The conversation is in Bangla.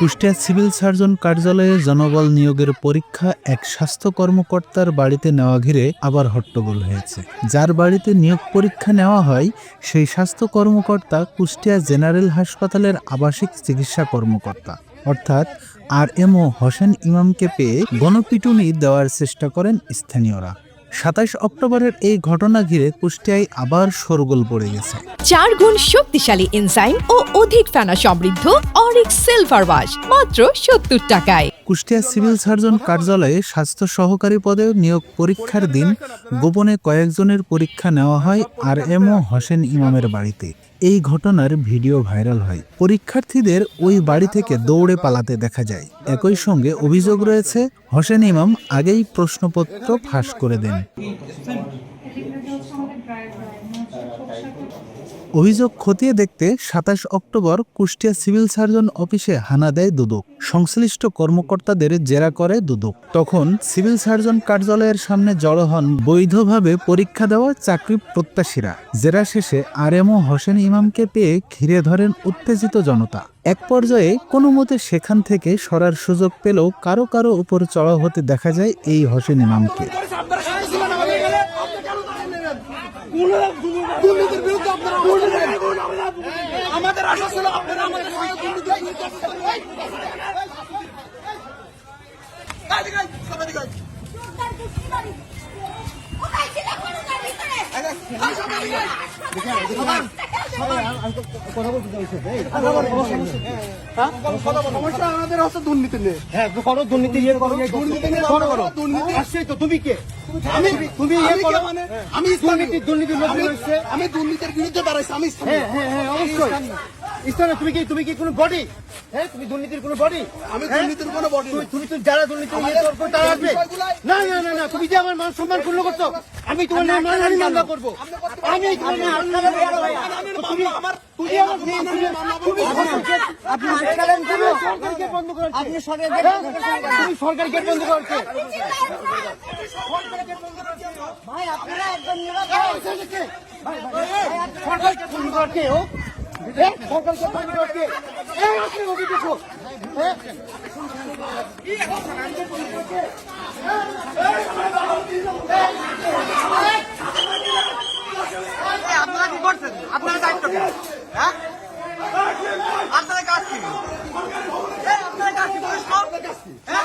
কুষ্টিয়া সিভিল সার্জন কার্যালয়ে জনবল নিয়োগের পরীক্ষা এক স্বাস্থ্য কর্মকর্তার বাড়িতে নেওয়া ঘিরে আবার হট্টগোল হয়েছে। যার বাড়িতে নিয়োগ পরীক্ষা নেওয়া হয়, সেই স্বাস্থ্য কর্মকর্তা কুষ্টিয়া জেনারেল হাসপাতালের আবাসিক চিকিৎসা কর্মকর্তা। অর্থাৎ আর এম ও হোসেন ইমামকে পেয়ে গণপিটুনি দেওয়ার চেষ্টা করেন স্থানীয়রা। সাতাইশ অক্টোবরের এই ঘটনা ঘিরে কুষ্টিয়ায় আবার সরগোল পড়ে গেছে। চার গুণ শক্তিশালী এনজাইম ও অধিক ফেনা সমৃদ্ধ অরিক সিলভার ওয়াশ, মাত্র সত্তর টাকায়। কুষ্টিয়া সিভিল সার্জন কার্যালয়ে স্বাস্থ্য সহকারী পদে নিয়োগ পরীক্ষার দিন গোপনে কয়েকজনের পরীক্ষা নেওয়া হয় আর এম ও হোসেন ইমামের বাড়িতে। এই ঘটনার ভিডিও ভাইরাল হয়। পরীক্ষার্থীদের ওই বাড়ি থেকে দৌড়ে পালাতে দেখা যায়। একই সঙ্গে অভিযোগ রয়েছে, হোসেন ইমাম আগেই প্রশ্নপত্র ফাঁস করে দেন। অভিযোগ খতিয়ে দেখতে সাতাশ অক্টোবর কুষ্টিয়া সিভিল সার্জন অফিসে হানা দেয় দুদক। সংশ্লিষ্ট কর্মকর্তাদের জেরা করে দুদক। তখন সিভিল সার্জন কার্যালয়ের সামনে জড়ো হন বৈধভাবে পরীক্ষা দেওয়া চাকরি প্রত্যাশীরা। জেরা শেষে আর এম হোসেন ইমামকে পেয়ে ঘিরে ধরেন উত্তেজিত জনতা। এক পর্যায়ে কোনো মতে সেখান থেকে সরার সুযোগ পেলেও কারও কারও উপর চড়া হতে দেখা যায় এই হোসেন ইমামকে আপনারা খাইছিলেন আমাদের এখানে আপনি কেন দাঁড়িয়ে নেবেন দুর্নীতির বিরুদ্ধে আমাদের আশা ছিল আপনারা আমাদের দুর্নীতির বিরুদ্ধে আমি দুর্নীতির আমি- দুর্নীতির বিরুদ্ধে দাঁড়াইছি আমি হ্যাঁ হ্যাঁ হ্যাঁ অবশ্যই। ইসলামে তুমি কি তুমি কি কোনো বডি হ্যাঁ তুমি দুর্নীতির কোনো বডি আমি দুর্নীতির কোনো না। তুমি তো যারা দুর্নীতি তারা আসবে। না না না না তুমি যে আমার মান সম্মান পূর্ণ করছ আমি তোমার নাম মানহানি মামলা করব। আমি তোমার নাম। তুমি আমার তুমি আমার তুমি আপনি আটকালেন কেন সরকারি গেট বন্ধ করেছে আপনি সরকারি গেট তুমি সরকারি গেট বন্ধ করেছে ভাই আপনারা একদম সরকারি গেট বন্ধ করছে ও হ্যাঁ? সরকারি গেট বন্ধ করছে দেখো হ্যাঁ। আপনারা কি? দায়িত্ব হ্যাঁ আপনারা কাজ কি এই, আপনারা কাজ কি পুলিশ কর হ্যাঁ